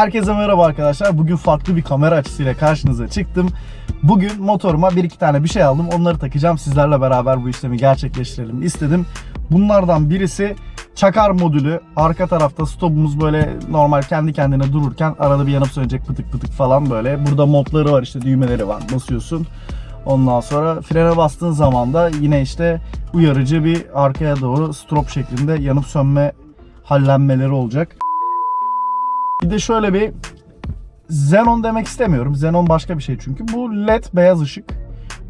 Herkese merhaba arkadaşlar. Bugün farklı bir kamera açısıyla karşınıza çıktım. Bugün motoruma bir iki tane bir şey aldım. Onları takacağım. Sizlerle beraber bu işlemi gerçekleştirelim istedim. Bunlardan birisi çakar modülü. Arka tarafta stopumuz böyle normal kendi kendine dururken arada bir yanıp sönecek pıtık pıtık falan böyle. Burada modları var işte düğmeleri var. Basıyorsun. Ondan sonra frene bastığın zaman da yine işte uyarıcı bir arkaya doğru strop şeklinde yanıp sönme hallenmeleri olacak. Bir de şöyle bir Xenon demek istemiyorum. Xenon başka bir şey çünkü. Bu led beyaz ışık.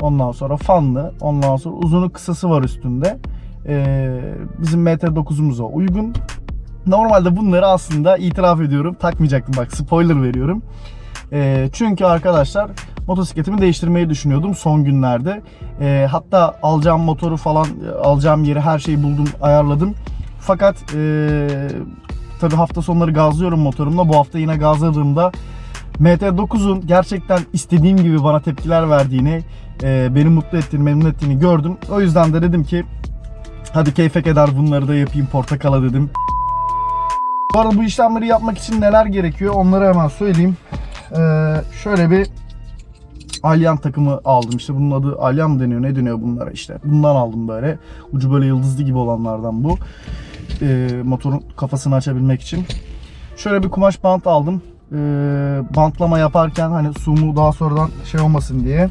Ondan sonra fanlı. Ondan sonra uzunu kısası var üstünde. Ee, bizim MT9'umuza uygun. Normalde bunları aslında itiraf ediyorum. Takmayacaktım bak spoiler veriyorum. Ee, çünkü arkadaşlar motosikletimi değiştirmeyi düşünüyordum son günlerde. Ee, hatta alacağım motoru falan alacağım yeri her şeyi buldum ayarladım. Fakat ee, tabi hafta sonları gazlıyorum motorumla. Bu hafta yine gazladığımda MT9'un gerçekten istediğim gibi bana tepkiler verdiğini, e, beni mutlu ettiğini, memnun ettiğini gördüm. O yüzden de dedim ki hadi keyfe kadar bunları da yapayım portakala dedim. Bu arada bu işlemleri yapmak için neler gerekiyor onları hemen söyleyeyim. Ee, şöyle bir alyan takımı aldım. İşte bunun adı alyan mı deniyor ne deniyor bunlara işte. Bundan aldım böyle. Ucu böyle yıldızlı gibi olanlardan bu. Ee, motorun kafasını açabilmek için. Şöyle bir kumaş bant aldım. Ee, bantlama yaparken hani sumu daha sonradan şey olmasın diye.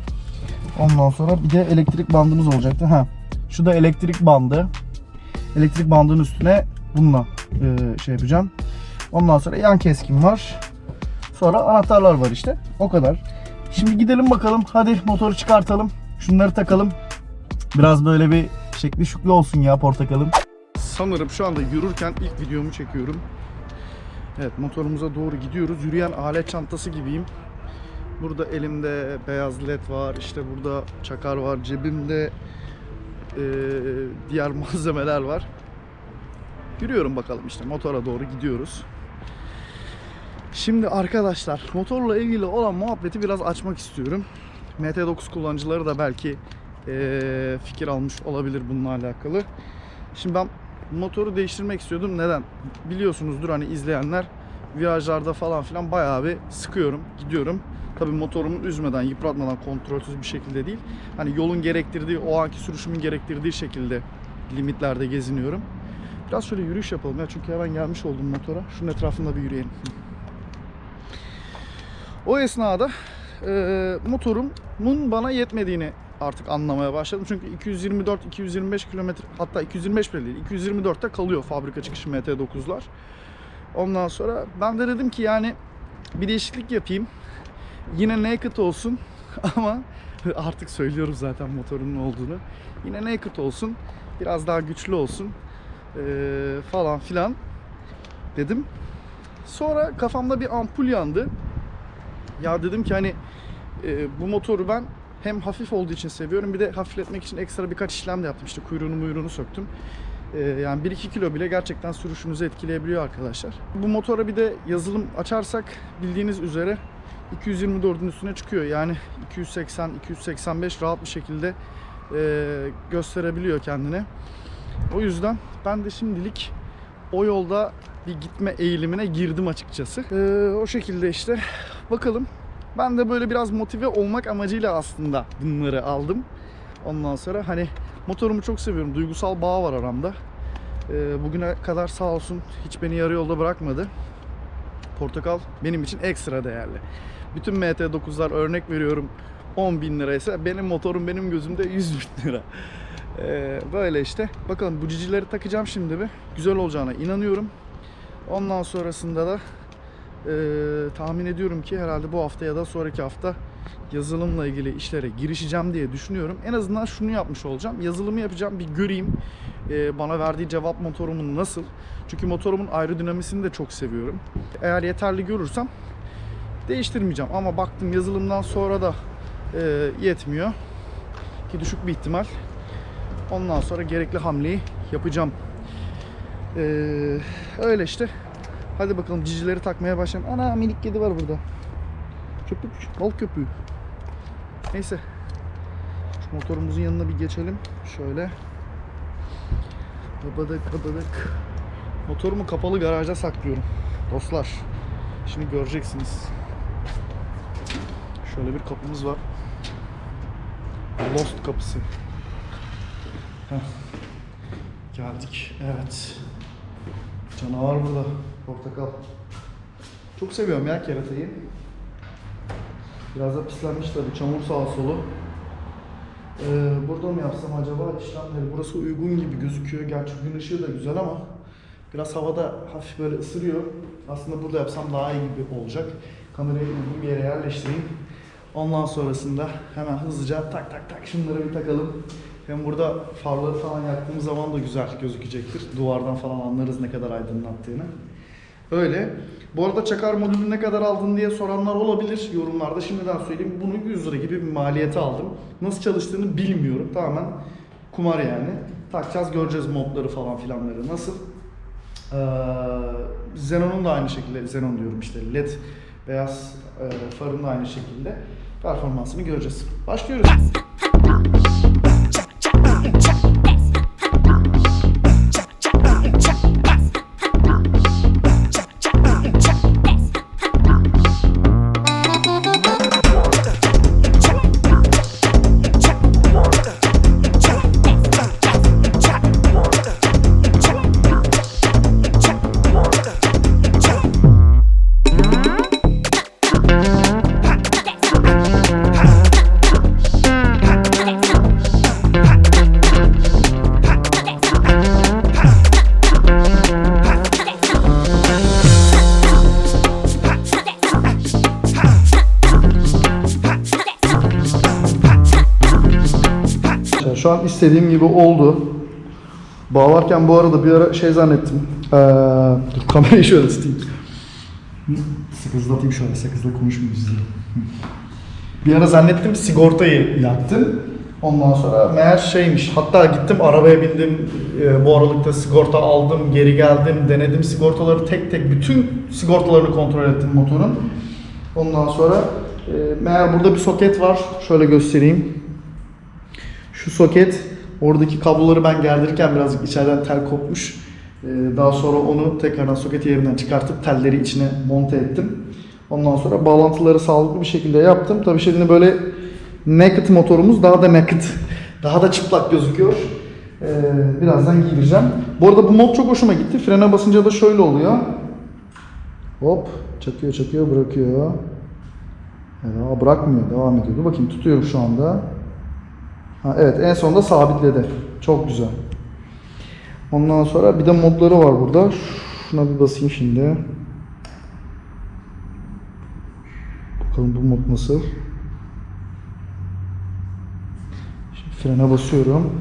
Ondan sonra bir de elektrik bandımız olacaktı. Ha. Şu da elektrik bandı. Elektrik bandının üstüne bununla e, şey yapacağım. Ondan sonra yan keskin var. Sonra anahtarlar var işte. O kadar. Şimdi gidelim bakalım. Hadi motoru çıkartalım. Şunları takalım. Biraz böyle bir şekli şüklü olsun ya portakalım. Sanırım şu anda yürürken ilk videomu çekiyorum. Evet motorumuza doğru gidiyoruz. Yürüyen alet çantası gibiyim. Burada elimde beyaz led var. İşte burada çakar var. Cebimde eee, diğer malzemeler var. Yürüyorum bakalım işte motora doğru gidiyoruz. Şimdi arkadaşlar motorla ilgili olan muhabbeti biraz açmak istiyorum. MT9 kullanıcıları da belki eee, fikir almış olabilir bununla alakalı. Şimdi ben motoru değiştirmek istiyordum. Neden? Biliyorsunuzdur hani izleyenler virajlarda falan filan bayağı bir sıkıyorum, gidiyorum. Tabii motorumu üzmeden, yıpratmadan, kontrolsüz bir şekilde değil. Hani yolun gerektirdiği, o anki sürüşümün gerektirdiği şekilde limitlerde geziniyorum. Biraz şöyle yürüyüş yapalım ya çünkü hemen gelmiş oldum motora. Şunun etrafında bir yürüyelim. O esnada e, motorumun bana yetmediğini artık anlamaya başladım. Çünkü 224-225 kilometre hatta 225 bile değil 224'te kalıyor fabrika çıkışı MT9'lar. Ondan sonra ben de dedim ki yani bir değişiklik yapayım. Yine naked olsun ama artık söylüyorum zaten motorun olduğunu. Yine naked olsun. Biraz daha güçlü olsun. eee, falan filan dedim. Sonra kafamda bir ampul yandı. Ya dedim ki hani e, bu motoru ben hem hafif olduğu için seviyorum bir de hafifletmek için ekstra birkaç işlem de yaptım. İşte kuyruğunu muyruğunu söktüm. E, yani 1-2 kilo bile gerçekten sürüşünüzü etkileyebiliyor arkadaşlar. Bu motora bir de yazılım açarsak bildiğiniz üzere 224'ün üstüne çıkıyor. Yani 280-285 rahat bir şekilde e, gösterebiliyor kendine. O yüzden ben de şimdilik o yolda bir gitme eğilimine girdim açıkçası. E, o şekilde işte bakalım. Ben de böyle biraz motive olmak amacıyla aslında bunları aldım. Ondan sonra hani motorumu çok seviyorum. Duygusal bağ var aramda. Ee, bugüne kadar sağ olsun hiç beni yarı yolda bırakmadı. Portakal benim için ekstra değerli. Bütün MT9'lar örnek veriyorum 10 bin liraysa benim motorum benim gözümde 100 bin lira. Ee, böyle işte. Bakalım bu cicileri takacağım şimdi bir. Güzel olacağına inanıyorum. Ondan sonrasında da tahmin ediyorum ki herhalde bu hafta ya da sonraki hafta yazılımla ilgili işlere girişeceğim diye düşünüyorum. En azından şunu yapmış olacağım. Yazılımı yapacağım bir göreyim. Ee, bana verdiği cevap motorumun nasıl? Çünkü motorumun aerodinamisini de çok seviyorum. Eğer yeterli görürsem değiştirmeyeceğim. Ama baktım yazılımdan sonra da e, yetmiyor. Ki düşük bir ihtimal. Ondan sonra gerekli hamleyi yapacağım. Ee, öyle işte. Hadi bakalım cicileri takmaya başlayalım. Ana minik kedi var burada. Köpük, bal köpüğü. Neyse. Şu motorumuzun yanına bir geçelim. Şöyle. Babadık babadık. Motorumu kapalı garajda saklıyorum. Dostlar. Şimdi göreceksiniz. Şöyle bir kapımız var. Lost kapısı. Heh. Geldik. Evet. Canavar burada. Portakal. Çok seviyorum ya keratayı. Biraz da pislenmiş tabii. Çamur sağa solu. Ee, burada mı yapsam acaba işlemleri? Burası uygun gibi gözüküyor. Gerçi gün ışığı da güzel ama biraz havada hafif böyle ısırıyor. Aslında burada yapsam daha iyi gibi olacak. Kamerayı uygun bir yere yerleştireyim. Ondan sonrasında hemen hızlıca tak tak tak şunları bir takalım. Hem burada farları falan yaktığımız zaman da güzel gözükecektir. Duvardan falan anlarız ne kadar aydınlattığını. Öyle. Bu arada çakar modülü ne kadar aldın diye soranlar olabilir yorumlarda. Şimdiden söyleyeyim. Bunu 100 lira gibi bir maliyete aldım. Nasıl çalıştığını bilmiyorum. Tamamen kumar yani. Takacağız göreceğiz modları falan filanları nasıl. Ee, Xenon'un da aynı şekilde, Xenon diyorum işte LED beyaz e, farın da aynı şekilde performansını göreceğiz. Başlıyoruz. İstediğim gibi oldu. Bağlarken bu arada bir ara şey zannettim. Ee, dur kamerayı şöyle tutayım. Sakızlatayım şöyle, sakızla konuşmuyoruz diye. Bir ara zannettim sigortayı yaktım. Ondan sonra meğer şeymiş. Hatta gittim arabaya bindim. e, bu aralıkta sigorta aldım, geri geldim, denedim sigortaları tek tek bütün sigortalarını kontrol ettim motorun. Ondan sonra e, meğer burada bir soket var. Şöyle göstereyim. Şu soket oradaki kabloları ben gerdirirken birazcık içeriden tel kopmuş. Ee, Daha sonra onu tekrardan soketi yerinden çıkartıp telleri içine monte ettim. Ondan sonra bağlantıları sağlıklı bir şekilde yaptım. Tabii şimdi böyle naked motorumuz daha da naked. Daha da çıplak gözüküyor. Ee, birazdan giydireceğim. Bu arada bu mod çok hoşuma gitti. Frene basınca da şöyle oluyor. Hop çakıyor çakıyor bırakıyor. Ya, bırakmıyor devam ediyor. Bakayım tutuyorum şu anda. Ha, evet en sonunda sabitledi. Çok güzel. Ondan sonra bir de modları var burada. Şuna bir basayım şimdi. Bakalım bu mod nasıl. Şimdi frene basıyorum.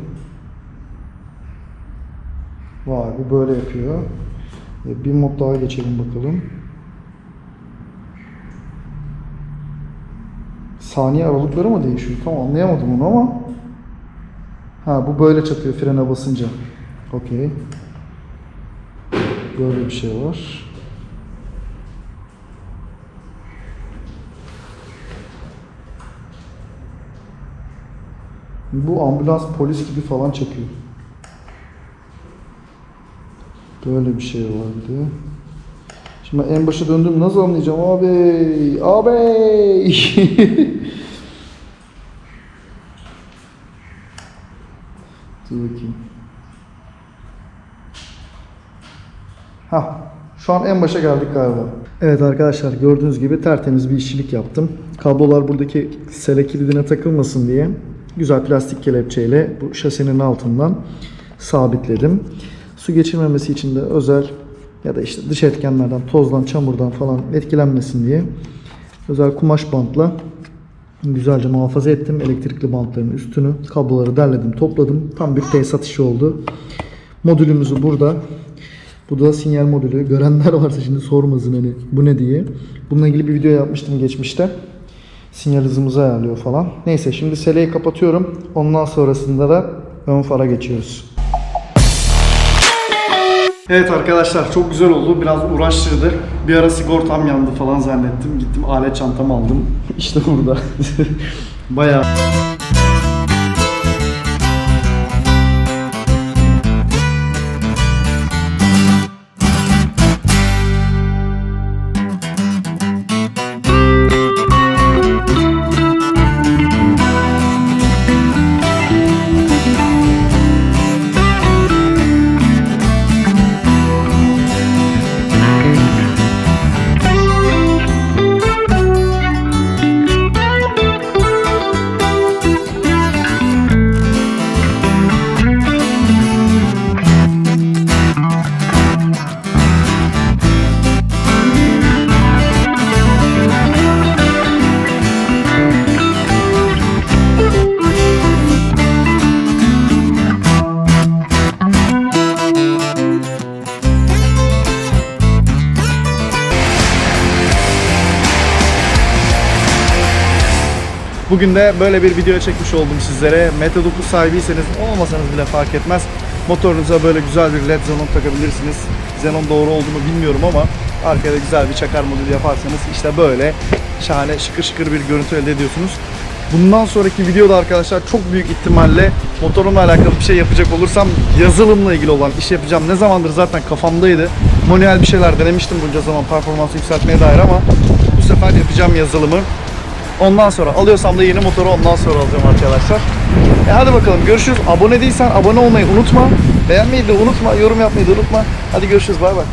Vay bu böyle yapıyor. E, Bir mod daha geçelim bakalım. Saniye aralıkları mı değişiyor? Tam anlayamadım onu ama. Ha bu böyle çakıyor frene basınca. Okey. Böyle bir şey var. Bu ambulans polis gibi falan çakıyor. Böyle bir şey var bir de. Şimdi en başa döndüm nasıl anlayacağım abi? Abi! Dur bakayım. Ha, şu an en başa geldik galiba. Evet arkadaşlar gördüğünüz gibi tertemiz bir işçilik yaptım. Kablolar buradaki sele kilidine takılmasın diye güzel plastik kelepçeyle bu şasinin altından sabitledim. Su geçirmemesi için de özel ya da işte dış etkenlerden, tozdan, çamurdan falan etkilenmesin diye özel kumaş bantla güzelce muhafaza ettim elektrikli bantların üstünü. Kabloları derledim, topladım. Tam bir tesisat işi oldu. Modülümüzü burada. Bu da sinyal modülü. Görenler varsa şimdi sormasın hani bu ne diye. Bununla ilgili bir video yapmıştım geçmişte. Sinyal hızımızı ayarlıyor falan. Neyse şimdi seleyi kapatıyorum. Ondan sonrasında da ön fara geçiyoruz. Evet arkadaşlar çok güzel oldu. Biraz uğraştırdı. Bir ara sigortam yandı falan zannettim. Gittim alet çantamı aldım. İşte burada. Bayağı Bugün de böyle bir video çekmiş oldum sizlere. Mete 9 sahibiyseniz olmasanız bile fark etmez. Motorunuza böyle güzel bir led xenon takabilirsiniz. Xenon doğru olduğunu bilmiyorum ama arkada güzel bir çakar modülü yaparsanız işte böyle şahane şıkır şıkır bir görüntü elde ediyorsunuz. Bundan sonraki videoda arkadaşlar çok büyük ihtimalle motorumla alakalı bir şey yapacak olursam yazılımla ilgili olan iş yapacağım. Ne zamandır zaten kafamdaydı. Manuel bir şeyler denemiştim bunca zaman performansı yükseltmeye dair ama bu sefer yapacağım yazılımı. Ondan sonra alıyorsam da yeni motoru ondan sonra alacağım arkadaşlar. E hadi bakalım görüşürüz. Abone değilsen abone olmayı unutma. Beğenmeyi de unutma. Yorum yapmayı da unutma. Hadi görüşürüz bay bay.